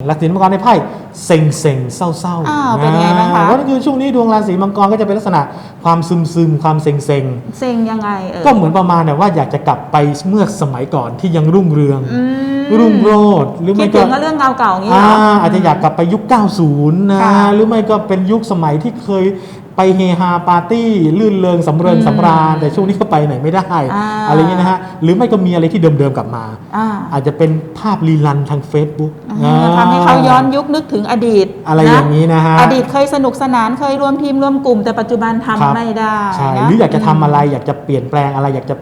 ราศีมังกรในไพ่เซ็งเซ็งๆเศร้าเศร้าๆอ้าวเป็นไงบ้างคะอ่ก็คือช่วงนี้ดวงราศีมังกรก็จะเป็นลักษณะความซึมซึมๆความเซ็งเซ็งเซ็งยังไงเออๆก็เหมือนประมาณแบบว่าอยากจะกลับไปเมื่อสมัยก่อนที่ยังรุ่งเรืองอืมรุ่งโรจน์หรือคิไม่ดก็ถึงก็เรื่องเก่าๆอย่างนี้อ่าเหรออาจจะอยากกลับไปยุค 90นะค่ะหรือไม่ก็เป็นยุคสมัยที่เคย ไปเฮฮาปาร์ตี้ลื่นเริงสำเริงอืมสำราญ แต่ช่วงนี้ก็ไปไหนไม่ได้อ่าอะไรอย่างนี้นะฮะหรือไม่ก็มีอะไรที่เดิมๆกลับมาอ่าอาจจะเป็นภาพรีลันทาง Facebook อ่าทำให้เขาย้อนยุคนึกถึงอดีต อะไรอย่างนี้นะฮะอดีตเคยสนุกสนานเคยรวมทีมรวมกลุ่มแต่ปัจจุบันทำครับไม่ได้ใช่นะหรืออยากจะทำอะไรอยากจะเปลี่ยนแปลงอะไรอยากจะ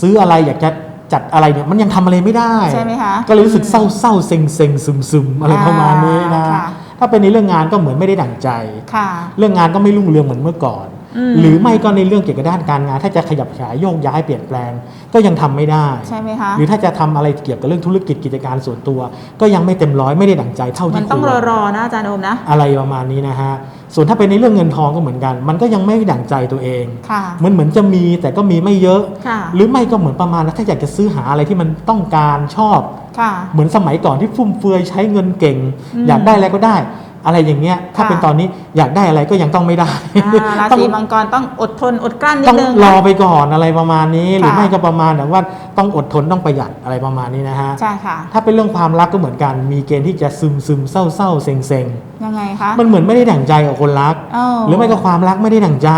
ซื้ออะไรอยากจะจัดอะไรเนี่ยมันยังทำอะไรไม่ได้ใช่ไหมคะก็เลยรู้สึกเศร้าเศร้าๆเซ็งเซ็งซึมซึมๆอะไรประมาณนี้นะอ่าค่ะ ถ้าเป็นในเรื่องงานก็เหมือนไม่ได้ดั่งใจค่ะเรื่องงานก็ไม่รุ่งเรืองเหมือนเมื่อก่อนอืม หรือไม่ก็ในเรื่องเกี่ยวกับด้านการงาน ถ้าจะขยับขยายโยกย้ายเปลี่ยนแปลงก็ยังทำไม่ได้ใช่ไหมคะหรือถ้าจะทำอะไรเกี่ยวกับเรื่องธุรกิจกิจการส่วนตัว ก็ยังไม่เต็มร้อยไม่ได้ดั่งใจเท่ามัที่นควต้องรรอๆนะอาจารย์โอมนะอะไรประมาณนี้นะฮะส่วนถ้าเป็นในเรื่องเงินทองก็เหมือนกัน มันก็ยังไม่ดั่งใจตัวเองค่ะมันเหมือนจะมีแต่ก็มีไม่เยอะค่ะหรือไม่ก็เหมือนประมาณว่าถ้าอยากจะซื้อหาอะไรที่มันต้องการชอบค่ะเหมือนสมัยก่อนที่ฟุ่มเฟือยใช้เงินเก่งอืมอยากได้อะไรก็ได้ อะไรอย่างเงี้ยถ้าค่ะเป็นตอนนี้อยากได้อะไรก็ยังต้องไม่ได้อ่าราต้องศีมังกรต้องอดทนอดกลั้นนิต้ดองนึงรอนะไปก่อนอะไรประมาณนี้ หรือค่ะไม่ก็ประมาณแบบว่าต้องอดทนต้องประหยัดอะไรประมาณนี้นะฮะใช่ค่ะถ้าเป็นเรื่องความรักก็เหมือนกันมีเกณฑ์ที่จะซึมซึมเศร้าเศร้าเซ็งเซ็งยังไงคะมันเหมือนไม่ได้ดั่งใจกับคนรักเอ้าหรือไม่ก็ความรักไม่ได้ดั่งใจ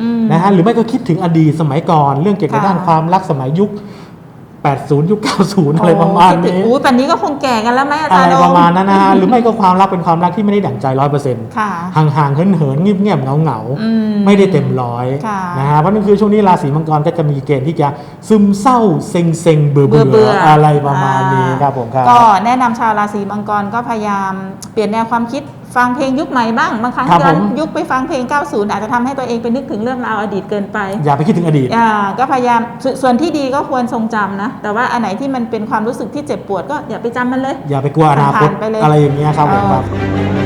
อืมนะฮะหรือไม่ก็คิดถึงอดีตสมัยก่อน เรื่องเกี่ยวกับค่ะด้านความรักสมัยยุค 80 ยุค 90 อะไรประมาณโคิดถึงนี้อู้ปันนี้ก็คงแก่กันแล้วไหมอาอะจารไรย์โอประมาณนั้นนะฮะหรือไม่ก็ความรักเป็นความรักที่ไม่ได้ดั่งใจร้อยเปอร์เซ็นต์ค่ะห่างๆเหินๆเงียบๆเหงาอืมๆไม่ได้เต็มร้อยค่ะนะฮะเพราะนั่นคือช่วงนี้ราศีมังกรก็จะมีเกณฑ์ที่จะซึมเศร้าเซ็งเซ็งๆเบื่อเบื่อเบื่เบื่อออะไรประมาณนี้ครับผมครับก็แนะนำชาวราศีมังกรก็พยายามเปลี่ยนแนวความคิดฟังเพลงยุคใหม่บ้างบางครั้งครับย้อนผมยุคไปฟังเพลง 90 อาจจะทำให้ตัวเองไปนึกถึงเรื่องราวอดีตเกินไป อย่าไปคิดถึงอดีตอ่าก็พยายามสส่วนที่ดีก็ควรทรงจำนะแต่ว่าอันไหนที่มันเป็นความรู้สึกที่เจ็บปวดก็อย่าไปจำมันเลย อย่าไปกลัวอนาคตผ่านๆไปเลยอะไรอย่างเงี้ยครับผมครับเออ